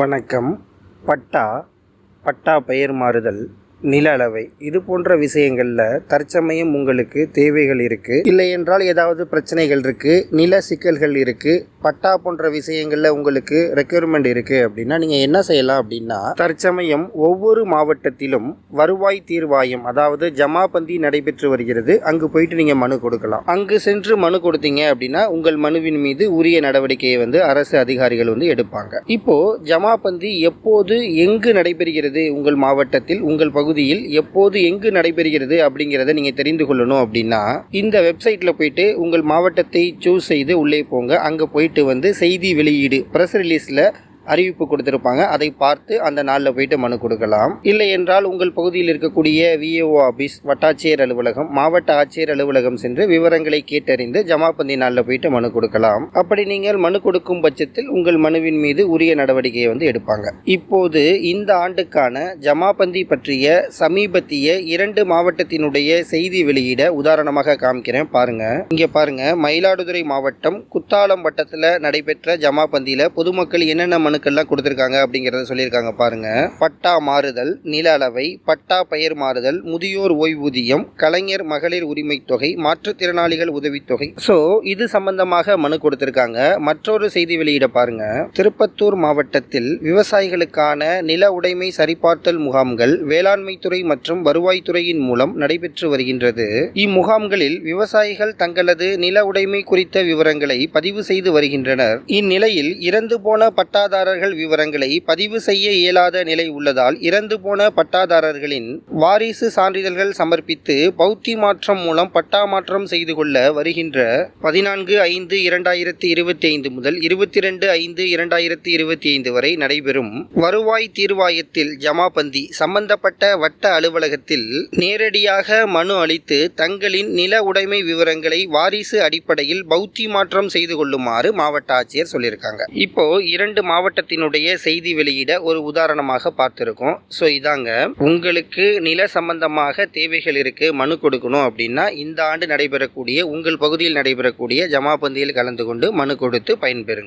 வணக்கம். பட்டா பட்டா பெயர் மாறுதல் நில அளவை. இது போன்ற விஷயங்களில் தற்சமயம் உங்களுக்கு தேவைகள் இருக்குது இல்லை என்றால் ஏதாவது பிரச்சனைகள் இருக்குது நில சிக்கல்கள் இருக்குது பட்டா போன்ற விஷயங்களில் உங்களுக்கு ரெக்யர்மெண்ட் இருக்குது அப்படின்னா நீங்கள் என்ன செய்யலாம் அப்படின்னா தற்சமயம் ஒவ்வொரு மாவட்டத்திலும் வருவாய் தீர்வாயம் அதாவது ஜமாபந்தி நடைபெற்று வருகிறது. அங்கு போயிட்டு நீங்கள் மனு கொடுக்கலாம். அங்கு சென்று மனு கொடுத்தீங்க அப்படின்னா உங்கள் மனுவின் மீது உரிய நடவடிக்கையை வந்து அரசு அதிகாரிகள் வந்து எடுப்பாங்க. இப்போ ஜமாபந்தி எப்போது எங்கு நடைபெறுகிறது உங்கள் மாவட்டத்தில் உங்கள் பகுதியில் எப்போது எங்கு நடைபெறுகிறது அப்படிங்கிறத நீங்கள் தெரிந்து கொள்ளணும் அப்படின்னா இந்த வெப்சைட்டில் போயிட்டு உங்கள் மாவட்டத்தை சூஸ் செய்து உள்ளே போங்க. அங்கே போயிட்டு வந்து செய்தி வெளியீடு ப்ரெஸ் ரிலீஸில் அறிவிப்பு கொடுத்துருப்பாங்க. அதை பார்த்து அந்த நாளில் போயிட்டு மனு கொடுக்கலாம். இல்லை என்றால் உங்கள் பகுதியில் இருக்கக்கூடிய விஏஓ ஆபீஸ் வட்டாட்சியர் அலுவலகம் மாவட்ட ஆட்சியர் அலுவலகம் சென்று விவரங்களை கேட்டறிந்து ஜமாபந்தி நாளில் போயிட்டு மனு கொடுக்கலாம். அப்படி நீங்கள் மனு கொடுக்கும் பட்சத்தில் உங்கள் மனுவின் மீது உரிய நடவடிக்கையை வந்து எடுப்பாங்க. இப்போது இந்த ஆண்டுக்கான ஜமாபந்தி பற்றிய சமீபத்திய இரண்டு மாவட்டத்தினுடைய செய்தி வெளியிட உதாரணமாக காமிக்கிறேன். பாருங்க. இங்க பாருங்க. மயிலாடுதுறை மாவட்டம் குத்தாலம் வட்டத்தில் நடைபெற்ற ஜமாபந்தியில பொதுமக்கள் என்னென்ன மனுக்கள்லாம் கொடுத்துருக்காங்க அப்படிங்கிறத சொல்லியிருக்காங்க பாருங்க. பட்டா மாறுதல் நில அளவை பட்டா பெயர் மாறுதல் முதியோர் ஓய்வூதியம் கலைஞர் மகளிர் உரிமை தொகை மாற்றுத்திறனாளிகள் உதவித்தொகை ஸோ இது சம்பந்தமாக மனு கொடுத்திருக்காங்க. மற்றொரு செய்தி வெளியிட பாருங்க. திருப்பத்தூர் மாவட்டத்தில் விவசாயிகளுக்கான நில உடைமை சரிபார்த்தல் முகாம்கள் வேளாண்மைத்துறை மற்றும் வருவாய்த்துறையின் மூலம் நடைபெற்று வருகின்றது. இம்முகாம்களில் விவசாயிகள் தங்களது நில உடைமை குறித்த விவரங்களை பதிவு செய்து வருகின்றனர். இந்நிலையில் இறந்து போன பட்டாதாரர்கள் விவரங்களை பதிவு செய்ய இயலாத நிலை உள்ளதால் இறந்து போன பட்டாதாரர்களின் வாரிசு சான்றிதழ்கள் சமர்ப்பித்து பௌத்தி மாற்றம் மூலம் பட்டா மாற்றம் செய்து கொள்ள வருகின்ற பதினான்கு ஐந்து இரண்டாயிரத்தி இருபத்தி ஐந்து முதல் இருபத்தி ரெண்டு ஐந்து இரண்டாயிரத்தி இருபத்தி ஐந்து வரை நடைபெறும் வருவாய் தீர்வாயத்தில் ஜமாபந்தி சம்பந்தப்பட்ட வட்ட அலுவலகத்தில் நேரடியாக மனு அளித்து தங்களின் நில உடைமை விவரங்களை வாரிசு அடிப்படையில் பௌத்தி மாற்றம் செய்து கொள்ளுமாறு மாவட்ட ஆட்சியர் சொல்லியிருக்காங்க. இப்போ இரண்டு மாவட்ட மாவட்டத்தினுடைய செய்தி வெளியிட ஒரு உதாரணமாக பார்த்துருக்கோம். ஸோ இதாங்க. உங்களுக்கு நில சம்பந்தமாக தேவைகள் இருக்குது மனு கொடுக்கணும் அப்படின்னா இந்த ஆண்டு நடைபெறக்கூடிய உங்கள் பகுதியில் நடைபெறக்கூடிய ஜமாபந்தியில் கலந்து கொண்டு மனு கொடுத்து பயன்பெறுங்க.